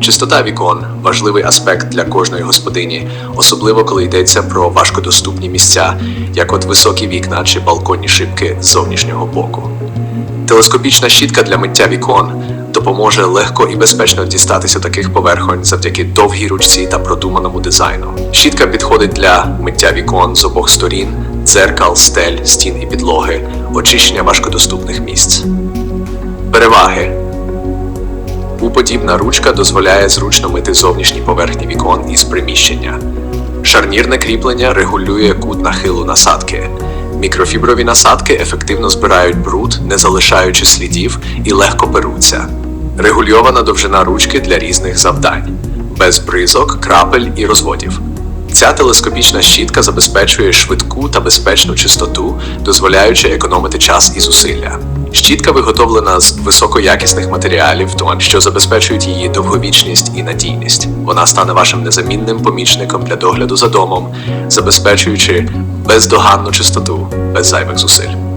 Чистота вікон важливий аспект для кожної господині, особливо коли йдеться про важкодоступні місця, як от високі вікна чи балконні шибки з зовнішнього боку. Телескопічна щітка для миття вікон допоможе легко і безпечно дістатися таких поверхонь завдяки довгій ручці та продуманому дизайну. Щітка підходить для миття вікон з обох сторін, дзеркал, стель, стін і підлоги, очищення важкодоступних місць. Переваги У-подібна ручка дозволяє зручно мити зовнішні поверхні вікон із приміщення. Шарнірне кріплення регулює кут нахилу насадки. Мікрофіброві насадки ефективно збирають бруд, не залишаючи слідів і легко перуться. Регульована довжина ручки для різних завдань, без бризок, крапель і розводів. Ця телескопічна щітка забезпечує швидку та безпечну чистоту, дозволяючи економити час і зусилля. Щітка виготовлена з високоякісних матеріалів, тон, що забезпечують її довговічність і надійність. Вона стане вашим незамінним помічником для догляду за домом, забезпечуючи бездоганну чистоту без зайвих зусиль.